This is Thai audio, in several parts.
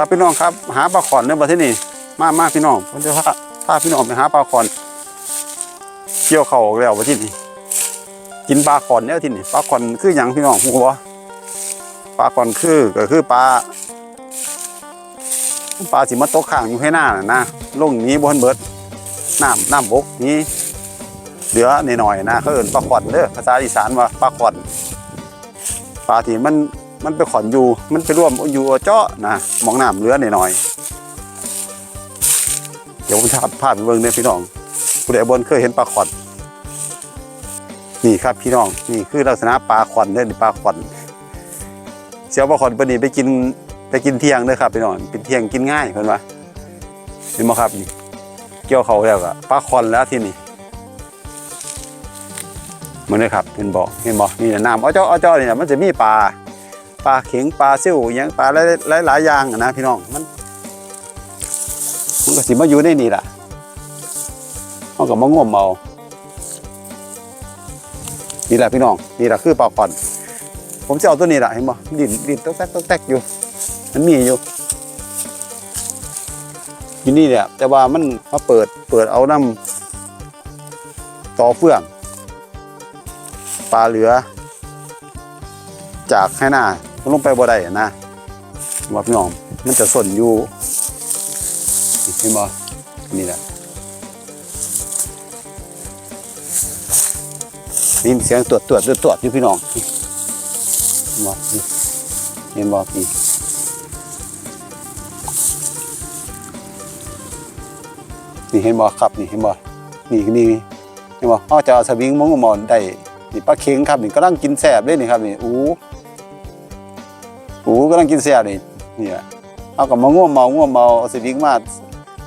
ครับพี่น้องครับ หาปลาขอนในประเทศนี้มามาพี่น้องผมจะพาพาพี่น้องไปหาปลาขอนเกี่ยวเข่าแล้วประเทศนี้กินปลาขอนเนี่ยที่นี่ปลาขอนคืออย่างพี่น้องหูบ่ปลาขอนคือก็คือปลาปลาสิมาตกข้างอยู่ให้หน้าน่ะนะลงนี้บนเบิดน้ำน้ำบกนี้เหลือหน่อยๆนะเขาเอิ้นปลาขอนเด้อภาษาอีสานว่าปลาขอนปลาที่มัน มันไปขอนอยู่ มันไปร่วมอยู่เจาะนะมองน้ำเหลือหน่อยๆเดี๋ยวผมจะพาไปเบิ่งเนี่ยพี่น้องผู้ใดบนเคยเห็นปลาขอนนี่ครับพี่น้องนี่คือลักษณะปลาขอนเนี่ยปลาขอนเสียวปลาขอนปนี้ไปกินไปกินเที่ยงเด้อครับพี่น้องเป็นเที่ยงกินง่ายเพิ่นว่าเห็นบ่ครับนี่เกี่ยวเขาแล้วก็ปลาขอนแล้วที่นี่มันเลยครับเห็นบ่เห็นบ่นี่น่ะน้อเจ้าเอาเจ้านี่นะมันจะมีปลา ปลาเข็งปลาซิ่วอหยังปลาหลายหลายอย่างนะพี่น้องมันมันก็สิมาอยู่ในนี่ล่ะมันก็มางมเอานี่แหละพี่น้องนี่แหละคือปลาขอนผมจะเอาตัวนี้แหละเห็นบ่ดินดินตกแตกตกแตกอยู่ มันมีอยู่อยู่นี่เนี่ยแต่ว่ามันมาเปิดเปิดเอาน้ำต่อเฟื่องปลาเหลือ จากให้หน้า ลงไปบ่ได้อะนะว่าพี่น้องมันจะส่วนอยู่เห็นบ่นี่แหละนี่เสียงตรวจตรวจตรวจตรวจอยู่พี่น้องเห็นบ่นี่เห็นบ่พี่นี่เห็นบ่ครับนี่เห็นบ่นี่นี่เห็นบ่เขาจะเอาสวิงมงมอนได้นี่ปลาเค็งครับนี่กำลังกินแซ่บเลยนี่ครับนี่อู้ หูกำลังกินแซ่บนี่นี่แหละเอากับมาง่วงเมาง่วงเมาเอาสวิงมา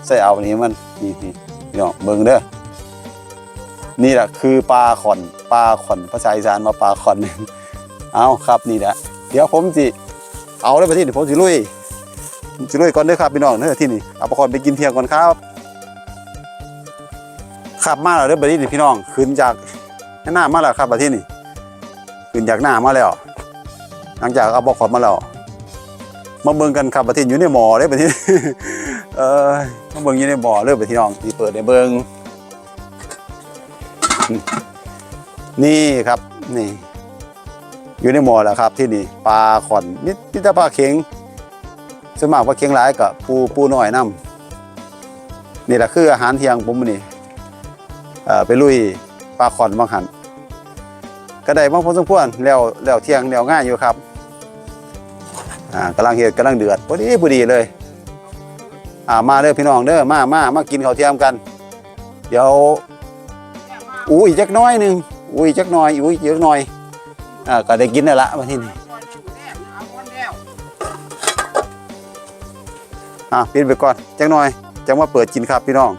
ใส่เอานี่มันนี่นี่พี่น้องเบิ่งเด้อนี่แหละคือปลาขอนปลาขอนภาษาอีสานมาปลาขอนเอาครับนี่แหละเดี๋ยวผมสิเอาเลยไปที่นี่ผมสิลุยผมสิลุยก่อนเด้อครับพี่น้องเด้อที่นี่เอาปลาขอนไปกินเที่ยงก่อนครับขับมาแล้วเด้อบัดนี้นี่พี่น้องขึ้นจากหน้ามาแล้วครับบัดที่นี่ขึ้นจากหน้ามาแล้ว หลังจากเอาบอกขอดมาแล้วมาเบิ่งกันครับประเทศอยู่ในหมอเลยประเทศเออมาเบิ่งอยู่ในหมอเลยประเทศน้องที่เปิดในเบิ่งนี่ครับนี่ อยู่ในหมอแล้วครับ ที่นี่ปลาขอนนิดนิดปลาเข็งสวนมากปลาเข็งหลายกับปูปูน้อยน้ำนี่แหละคืออาหารเที่ยงผมนี่เอ่อไปลุยปลาขอนบางหันก็ได้มาพอสมควรแล้วแล้วเที่ยงแล้วง่ายอยู่ครับ อ่ากำลังเฮ็ดกำลังเดือดพอดีพอดีเลยอ่ามาเด้อพี่น้องเด้อมามามากินข้าวเที่ยงกัน เดี๋ยวอู้อีกจักน้อยหนึ่งอู้อีกจักน้อยอู้อีกจักน่อยอ่าก็ได้กินแล้วละมาที่นี่อะปิดไปก่อนจักน่อยจังว่าเปิดกินครับพี่น้อง